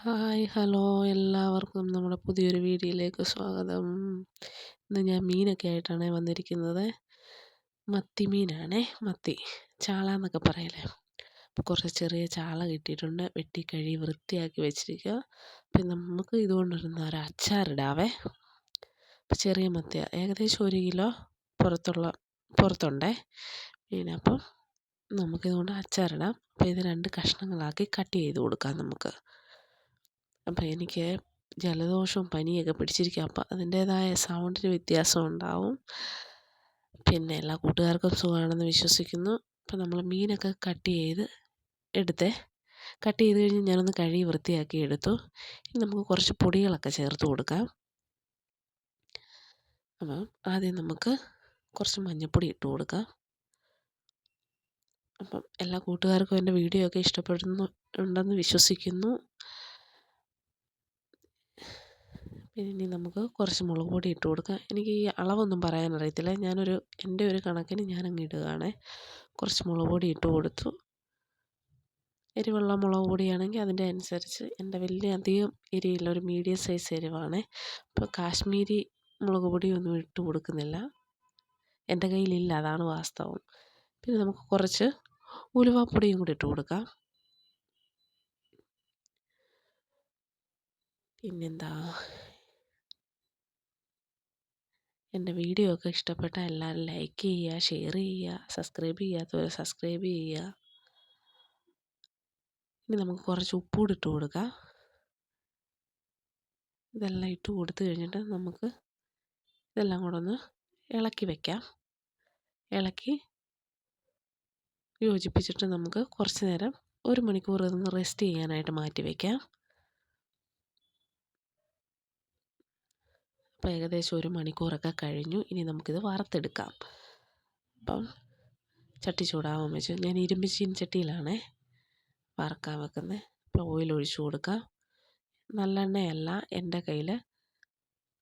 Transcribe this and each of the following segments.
Hi hello. എല്ലാവർക്കും നമ്മുടെ പുതിയൊരു വീഡിയോയിലേക്ക് സ്വാഗതം. ഇന്ന് ഞാൻ മീനൊക്കെ ആയിട്ടാണ് വന്നിരിക്കുന്നത്. മത്തി മീനാണേ മത്തി. ചാള എന്നൊക്കെ പറയലേ അപ്പോൾ കുറച്ച് ചെറിയ ചാള കിട്ടിയിട്ടുണ്ട്. വെട്ടി കഴി വൃത്തിയാക്കി വെച്ചിരിക്കുക. പിന്നെ നമുക്ക് ഇതുകൊണ്ടിരുന്ന ഒരു അച്ചാറിടാവേ അപ്പോൾ ചെറിയ മത്തിയ ഏകദേശം ഒരു കിലോ പുറത്തുള്ള പുറത്തുണ്ടേ മീനപ്പം നമുക്കിതുകൊണ്ട് അച്ചാറിടാം അപ്പോൾ ഇത് രണ്ട് കഷ്ണങ്ങളാക്കി കട്ട് ചെയ്ത് കൊടുക്കാം നമുക്ക്. അപ്പം എനിക്ക് ജലദോഷവും പനിയൊക്കെ പിടിച്ചിരിക്കുക അപ്പം അതിന്റേതായ സൗണ്ടിന് വ്യത്യാസം ഉണ്ടാവും. പിന്നെ എല്ലാ കൂട്ടുകാർക്കും സുഖമാണെന്ന് വിശ്വസിക്കുന്നു. അപ്പം നമ്മൾ മീനൊക്കെ കട്ട് ചെയ്ത് എടുത്തേ. കട്ട് ചെയ്ത് കഴിഞ്ഞ് ഞാനൊന്ന് കഴുകി വൃത്തിയാക്കി എടുത്തു. ഇനി നമുക്ക് കുറച്ച് പൊടികളൊക്കെ ചേർത്ത് കൊടുക്കാം. അപ്പം ആദ്യം നമുക്ക് കുറച്ച് മഞ്ഞൾപ്പൊടി ഇട്ട് കൊടുക്കാം. അപ്പം എല്ലാ കൂട്ടുകാർക്കും എന്റെ വീഡിയോ ഒക്കെ ഇഷ്ടപ്പെടുന്നു ഉണ്ടെന്ന് വിശ്വസിക്കുന്നു. ഇനി നമുക്ക് കുറച്ച് മുളക് പൊടി ഇട്ട് കൊടുക്കാം. എനിക്ക് ഈ അളവൊന്നും പറയാൻ അറിയത്തില്ല. ഞാനൊരു എന്റെ ഒരു കണക്കിന് ഞാനങ്ങ് ഇടുകയാണേ. കുറച്ച് മുളക് പൊടി ഇട്ട് കൊടുത്തു. എരിവുള്ള മുളക് പൊടിയാണെങ്കിൽ അതിന്റെ അനുസരിച്ച് എന്റെ വലിയ അധികം എരിയില്ല ഒരു മീഡിയം സൈസ് എരിവാണേ. അപ്പോൾ കാശ്മീരി മുളക് പൊടിയൊന്നും ഇട്ട് കൊടുക്കുന്നില്ല. എന്റെ കയ്യിലില്ല അതാണ് വാസ്തവം. പിന്നെ നമുക്ക് കുറച്ച് ഉലുവാപ്പൊടിയും കൂടി ഇട്ട് കൊടുക്കാം. പിന്നെന്താ? എന്റെ വീഡിയോ ഒക്കെ ഇഷ്ടപ്പെട്ട എല്ലാവരും ലൈക്ക് ചെയ്യുക ഷെയർ ചെയ്യുക സബ്സ്ക്രൈബ് ചെയ്യാത്തവർ സബ്സ്ക്രൈബ് ചെയ്യുക. ഇനി നമുക്ക് കുറച്ച് ഉപ്പൂടി ഇട്ട് കൊടുക്കാം. ഇതെല്ലാം ഇട്ട് കൊടുത്തു കഴിഞ്ഞിട്ട് നമുക്ക് ഇതെല്ലാം കൂടെ ഒന്ന് ഇളക്കി വയ്ക്കാം ഇളക്കി യോജിപ്പിച്ചിട്ട് നമുക്ക് കുറച്ച് നേരം ഒരു മണിക്കൂർ ഇതൊന്ന് റെസ്റ്റ് ചെയ്യാനായിട്ട് മാറ്റി വയ്ക്കാം അപ്പോൾ ഏകദേശം ഒരു മണിക്കൂറൊക്കെ കഴിഞ്ഞു. ഇനി നമുക്കിത് വറുത്തെടുക്കാം. അപ്പം ചട്ടി ചൂടാവാൻ വെച്ചു. ഞാൻ ഇരുമ്പ് ചട്ടിയിലാണ് വറുക്കാൻ വെക്കുന്നത് അപ്പോൾ ഓയിൽ ഒഴിച്ചു കൊടുക്കാം. നല്ലെണ്ണയല്ല. എന്റെ കയ്യിൽ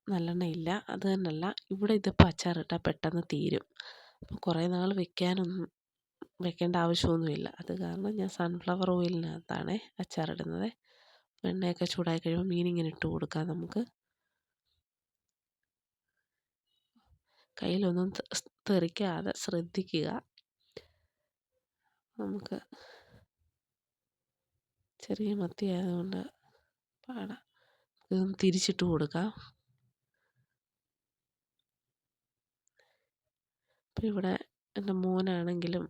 നല്ലെണ്ണ ഇല്ല അത് തന്നെയല്ല. ഇവിടെ ഇതിപ്പോൾ അച്ചാറിട്ടാൽ പെട്ടെന്ന് തീരും. അപ്പോൾ കുറേ നാൾ വെക്കാനൊന്നും വെക്കേണ്ട ആവശ്യമൊന്നുമില്ല. അത് കാരണം ഞാൻ സൺഫ്ലവർ ഓയിലിനകത്താണ് അച്ചാറിടുന്നത്. എണ്ണയൊക്കെ ചൂടായി കഴിയുമ്പോൾ മീനിങ്ങനെ ഇട്ട് കൊടുക്കാം നമുക്ക്. കയ്യിലൊന്നും തെറിക്കാതെ ശ്രദ്ധിക്കുക. നമുക്ക് ചെറിയ മത്തി ആയതുകൊണ്ട് പാടാം ഇതൊന്ന് തിരിച്ചിട്ട് കൊടുക്കാം. അപ്പം ഇവിടെ എന്റെ മോനാണെങ്കിലും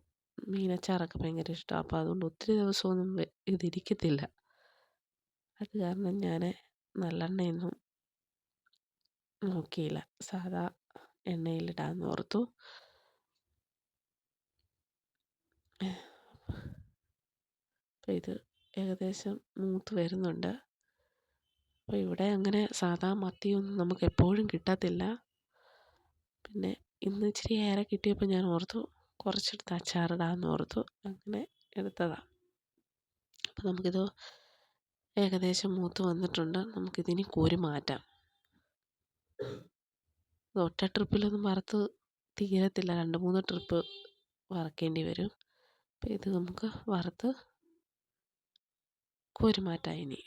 മീനച്ചാറൊക്കെ ഭയങ്കര ഇഷ്ടമാണ് അപ്പോൾ അതുകൊണ്ട് ഒത്തിരി ദിവസമൊന്നും ഇതിരിക്കത്തില്ല. അത് കാരണം ഞാൻ നല്ലെണ്ണയൊന്നും നോക്കിയില്ല. സാധാ എണ്ണയിലിടാമെന്ന് ഓർത്തു. ഇത് ഏകദേശം മൂത്ത് വരുന്നുണ്ട്. അപ്പോൾ ഇവിടെ അങ്ങനെ സാധാ മത്തിയൊന്നും നമുക്ക് എപ്പോഴും കിട്ടത്തില്ല. പിന്നെ ഇന്ന് ഇച്ചിരി ഏറെ കിട്ടിയപ്പോൾ ഞാൻ ഓർത്തു കുറച്ചെടുത്ത് അച്ചാറിടാമെന്ന് ഓർത്തു. അങ്ങനെ എടുത്തതാണ് അപ്പോൾ നമുക്കിത് ഏകദേശം മൂത്ത് വന്നിട്ടുണ്ട്. നമുക്കിതിനി കോരി മാറ്റാം. ഒറ്റ ട്രിപ്പിലൊന്നും വറുത്ത് തീരത്തില്ല. രണ്ട് മൂന്ന് ട്രിപ്പ് വറക്കേണ്ടി വരും. അപ്പം ഇത് നമുക്ക് വറുത്ത് കോരുമാറ്റാം ഇനി.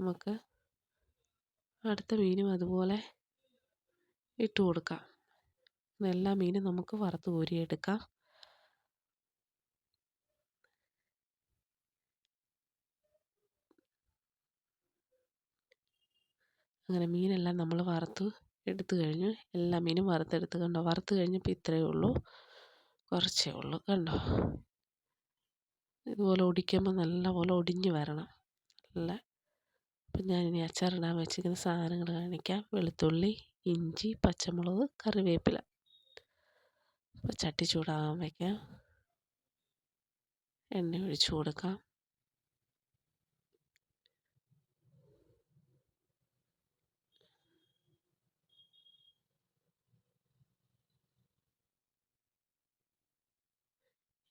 നമുക്ക് അടുത്ത മീനും അതുപോലെ ഇട്ട് കൊടുക്കാം. എല്ലാ മീനും നമുക്ക് വറുത്ത് കോരിയെടുക്കാം. അങ്ങനെ മീനെല്ലാം നമ്മൾ വറുത്ത് എടുത്തു കഴിഞ്ഞു. എല്ലാ മീനും വറുത്തെടുത്ത് കണ്ടോ വറുത്ത് കഴിഞ്ഞപ്പോൾ ഇത്രയേ ഉള്ളൂ. കുറച്ചേ ഉള്ളൂ. കണ്ടോ? ഇതുപോലെ ഒടിക്കുമ്പോൾ നല്ലപോലെ ഒടിഞ്ഞു വരണം. നല്ല. അപ്പം ഞാനിനി അച്ചാറിടാൻ വെച്ചിരിക്കുന്ന സാധനങ്ങൾ കാണിക്കാം. വെളുത്തുള്ളി ഇഞ്ചി പച്ചമുളക് കറിവേപ്പില. അപ്പോൾ ചട്ടി ചൂടാകാൻ വയ്ക്കാം എണ്ണ ഒഴിച്ചു കൊടുക്കാം.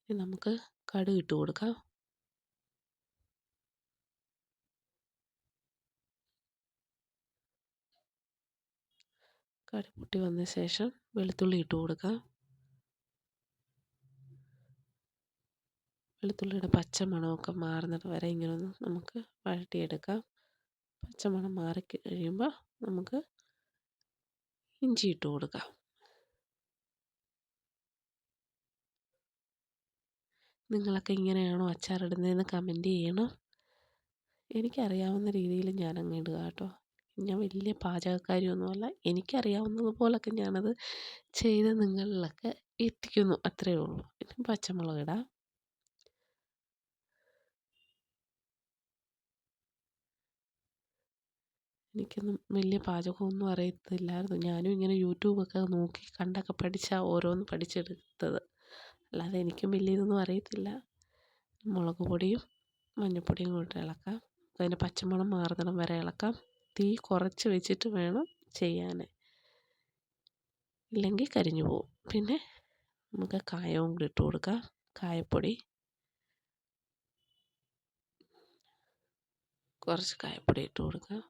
ഇനി നമുക്ക് കടുക് ഇട്ട് കൊടുക്കാം. കടുക് പൊട്ടി വന്ന ശേഷം വെളുത്തുള്ളി ഇട്ട് കൊടുക്കാം. വെളുത്തുള്ളിയുടെ പച്ചമണമൊക്കെ മാറുന്നത് വരെ ഇങ്ങനെ ഒന്ന് നമുക്ക് വഴട്ടിയെടുക്കാം പച്ചമണം മാറി കഴിയുമ്പോൾ നമുക്ക് ഇഞ്ചി ഇട്ട് കൊടുക്കാം. നിങ്ങളൊക്കെ ഇങ്ങനെയാണോ അച്ചാറിടുന്നതെന്ന് കമന്റ് ചെയ്യണം. എനിക്കറിയാവുന്ന രീതിയിൽ ഞാനങ്ങ് ഇടുക കേട്ടോ. ഞാൻ വലിയ പാചകക്കാരിയൊന്നുമല്ല. എനിക്കറിയാവുന്നത് പോലൊക്കെ ഞാനത് ചെയ്ത് നിങ്ങളിലൊക്കെ എത്തിക്കുന്നു. അത്രയേ ഉള്ളൂ. പിന്നെ പച്ചമുളക് ഇടാം. എനിക്കൊന്നും വലിയ പാചകമൊന്നും അറിയത്തില്ലായിരുന്നു. ഞാനും ഇങ്ങനെ യൂട്യൂബൊക്കെ നോക്കി കണ്ടൊക്കെ പഠിച്ചാണ് ഓരോന്ന് പഠിച്ചെടുത്തത്. അല്ലാതെ എനിക്കും വലിയ ഇതൊന്നും അറിയത്തില്ല. മുളക് പൊടിയും മഞ്ഞൾപ്പൊടിയും കൂടി ഇളക്കാം. അതിന്റെ പച്ചമണം മാറുന്നിടം വരെ ഇളക്കാം. തീ കുറച്ച് വെച്ചിട്ട് വേണം ചെയ്യാൻ ഇല്ലെങ്കിൽ കരിഞ്ഞു പോകും പിന്നെ നമുക്ക് കായവും കൂടി ഇട്ട് കൊടുക്കാം. കായപ്പൊടി. കുറച്ച് കായപ്പൊടി ഇട്ട് കൊടുക്കാം.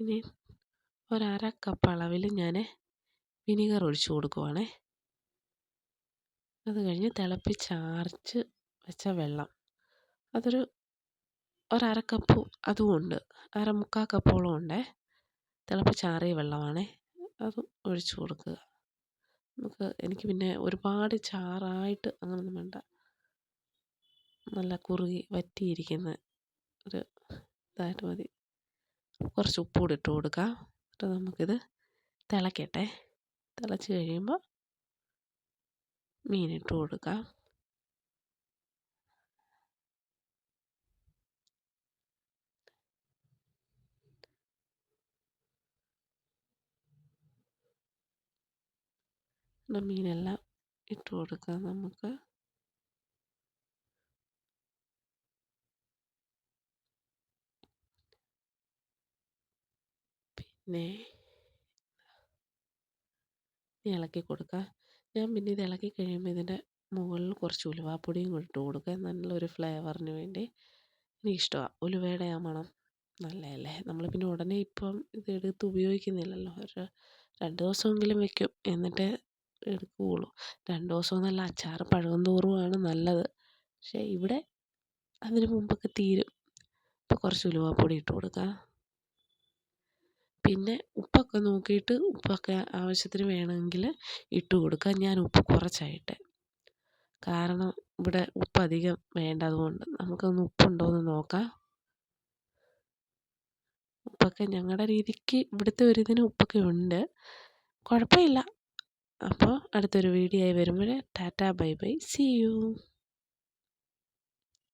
ഇനി ഒരര കപ്പ് അളവിൽ ഞാൻ വിനീഗർ ഒഴിച്ചു കൊടുക്കുവാണേ. അത് കഴിഞ്ഞ് തിളപ്പിച്ചാർച്ച് വെച്ച വെള്ളം. അതൊരു ഒരര കപ്പ് അതും ഉണ്ട്. അര മുക്കാൽ കപ്പോളം ഉണ്ടേ. തിളപ്പിച്ചാറിയ വെള്ളമാണേ. അതും ഒഴിച്ചു കൊടുക്കുക. നമുക്ക് എനിക്ക് പിന്നെ ഒരുപാട് ചാറായിട്ട് അങ്ങനൊന്നും വേണ്ട. നല്ല കുറുകി വറ്റിയിരിക്കുന്ന ഒരു ഇതായിട്ട് മതി. കുറച്ച് ഉപ്പ് കൂടി ഇട്ട് കൊടുക്കാം. എന്നിട്ട് നമുക്കിത് തിളക്കട്ടെ. തിളച്ച് കഴിയുമ്പോൾ മീനിട്ട് കൊടുക്കാം. മീനെല്ലാം ഇട്ട് കൊടുക്കാം നമുക്ക്. പിന്നെ ഇളക്കി കൊടുക്കുക ഞാൻ പിന്നെ ഇത് ഇളക്കി കഴിയുമ്പോൾ ഇതിന്റെ മുകളിൽ കുറച്ച് ഉലുവാപ്പൊടിയും ഇട്ട് കൊടുക്കുക നല്ലൊരു ഫ്ലേവറിന് വേണ്ടി. എനിക്കിഷ്ടമാണ് ഉലുവയുടെ ആ മണം നല്ലതല്ലേ? നമ്മൾ പിന്നെ ഉടനെ ഇപ്പം ഇത് എടുത്ത് ഉപയോഗിക്കുന്നില്ലല്ലോ. ഒരു രണ്ട് ദിവസമെങ്കിലും വെക്കും. എന്നിട്ടേ എടുക്കുകയുള്ളൂ. രണ്ട് ദിവസം നല്ല അച്ചാർ പഴകും തോറുമാണ് നല്ലത്. പക്ഷേ ഇവിടെ അതിന് മുമ്പൊക്കെ തീരും. അപ്പോൾ കുറച്ച് ഉലുവാപ്പൊടി ഇട്ട് കൊടുക്കുക പിന്നെ ഉപ്പൊക്കെ നോക്കിയിട്ട് ഉപ്പൊക്കെ ആവശ്യത്തിന് വേണമെങ്കിൽ ഇട്ട് കൊടുക്കുക. ഞാൻ ഉപ്പ് കുറച്ചായിട്ട്. കാരണം ഇവിടെ ഉപ്പ് അധികം വേണ്ട അതുകൊണ്ട് നമുക്കൊന്ന് ഉപ്പുണ്ടോ എന്ന് നോക്കാം. ഉപ്പൊക്കെ ഞങ്ങളുടെ രീതിക്ക് ഇവിടുത്തെ ഒരു ഇതിന് ഉപ്പൊക്കെ ഉണ്ട്. കുഴപ്പമില്ല. അപ്പോൾ അടുത്തൊരു വീഡിയോ ആയി വരുമ്പോൾ tata bye bye. See you